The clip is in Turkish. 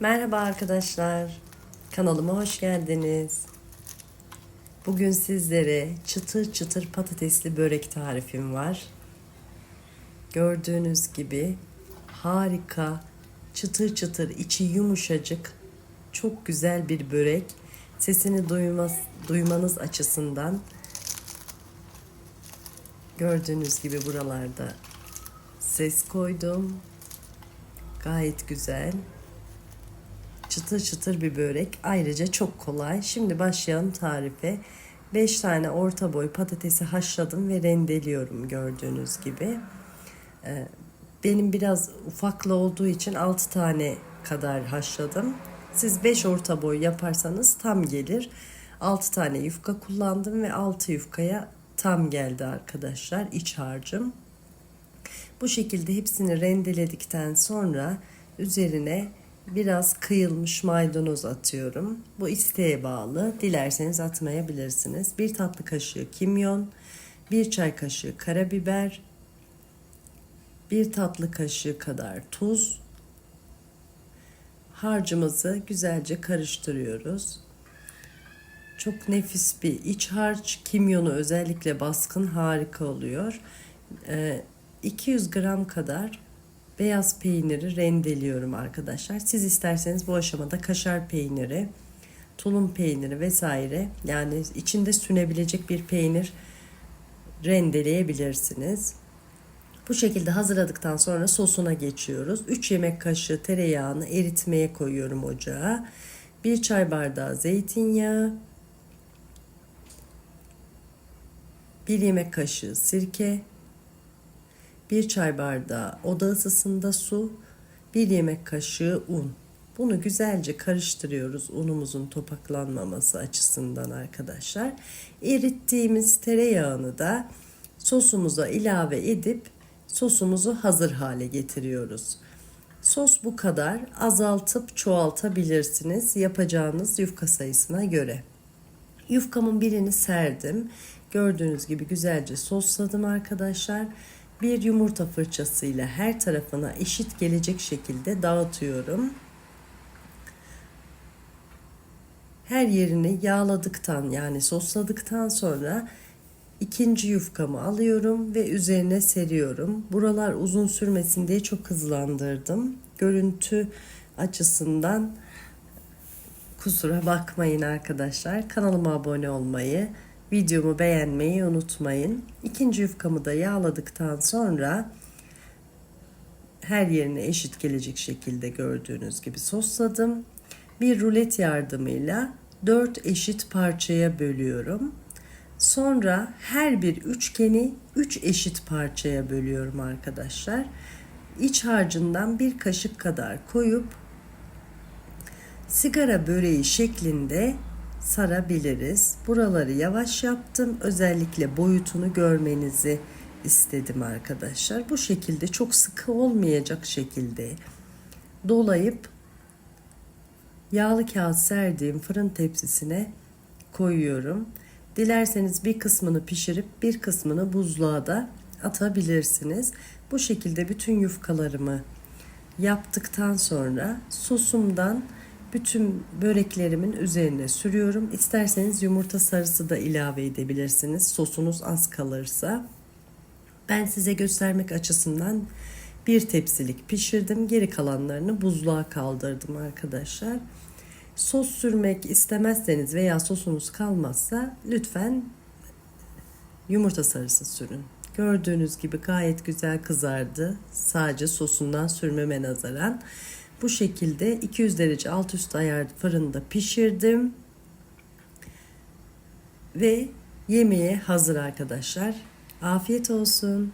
Merhaba arkadaşlar. Kanalıma hoş geldiniz. Bugün sizlere çıtır çıtır patatesli börek tarifim var. Gördüğünüz gibi harika, çıtır çıtır, içi yumuşacık, çok güzel bir börek. Sesini duymaz, duymanız açısından gördüğünüz gibi buralarda ses koydum. Gayet güzel çıtır çıtır bir börek. Ayrıca çok kolay. Şimdi başlayalım tarife. 5 tane orta boy patatesi haşladım ve rendeliyorum gördüğünüz gibi. Ee, Benim biraz ufaklı olduğu için 6 tane kadar haşladım. Siz 5 orta boy yaparsanız tam gelir. 6 tane yufka kullandım ve 6 yufkaya tam geldi arkadaşlar iç harcım. Bu şekilde hepsini rendeledikten sonra üzerine biraz kıyılmış maydanoz atıyorum. Bu isteğe bağlı. Dilerseniz atmayabilirsiniz. Bir tatlı kaşığı kimyon, bir çay kaşığı karabiber, bir tatlı kaşığı kadar tuz. Harcımızı güzelce karıştırıyoruz. Çok nefis bir iç harç. Kimyonu özellikle baskın harika oluyor. Ee, 200 gram kadar beyaz peyniri rendeliyorum arkadaşlar. Siz isterseniz bu aşamada kaşar peyniri, tulum peyniri vesaire yani içinde sünebilecek bir peynir rendeleyebilirsiniz. Bu şekilde hazırladıktan sonra sosuna geçiyoruz. 3 yemek kaşığı tereyağını eritmeye koyuyorum ocağa. 1 çay bardağı zeytinyağı, 1 yemek kaşığı sirke, 1 çay bardağı oda ısısında su, 1 yemek kaşığı un. Bunu güzelce karıştırıyoruz unumuzun topaklanmaması açısından arkadaşlar. Erittiğimiz tereyağını da sosumuza ilave edip sosumuzu hazır hale getiriyoruz. Sos bu kadar. Azaltıp çoğaltabilirsiniz yapacağınız yufka sayısına göre. Yufkamın birini serdim. Gördüğünüz gibi güzelce sosladım arkadaşlar. Bir yumurta fırçasıyla her tarafına eşit gelecek şekilde dağıtıyorum. Her yerini yağladıktan yani sosladıktan sonra ikinci yufkamı alıyorum ve üzerine seriyorum. Buralar uzun sürmesin diye çok hızlandırdım. Görüntü açısından kusura bakmayın arkadaşlar. Kanalıma abone olmayı, videomu beğenmeyi unutmayın. İkinci yufkamı da yağladıktan sonra her yerine eşit gelecek şekilde gördüğünüz gibi sosladım. Bir rulet yardımıyla 4 eşit parçaya bölüyorum. Sonra her bir üçgeni 3 eşit parçaya bölüyorum arkadaşlar. İç harcından bir kaşık kadar koyup sigara böreği şeklinde sarabiliriz. Buraları yavaş yaptım. Özellikle boyutunu görmenizi istedim arkadaşlar. Bu şekilde çok sıkı olmayacak şekilde dolayıp yağlı kağıt serdiğim fırın tepsisine koyuyorum. Dilerseniz bir kısmını pişirip bir kısmını buzluğa da atabilirsiniz. Bu şekilde bütün yufkalarımı yaptıktan sonra sosumdan bütün böreklerimin üzerine sürüyorum. İsterseniz yumurta sarısı da ilave edebilirsiniz. Sosunuz az kalırsa. Ben size göstermek açısından bir tepsilik pişirdim. Geri kalanlarını buzluğa kaldırdım arkadaşlar. Sos sürmek istemezseniz veya sosunuz kalmazsa lütfen yumurta sarısı sürün. Gördüğünüz gibi gayet güzel kızardı. Sadece sosundan sürmeme nazaran. Bu şekilde 200 derece alt üst ayar fırında pişirdim. Ve yemeğe hazır arkadaşlar. Afiyet olsun.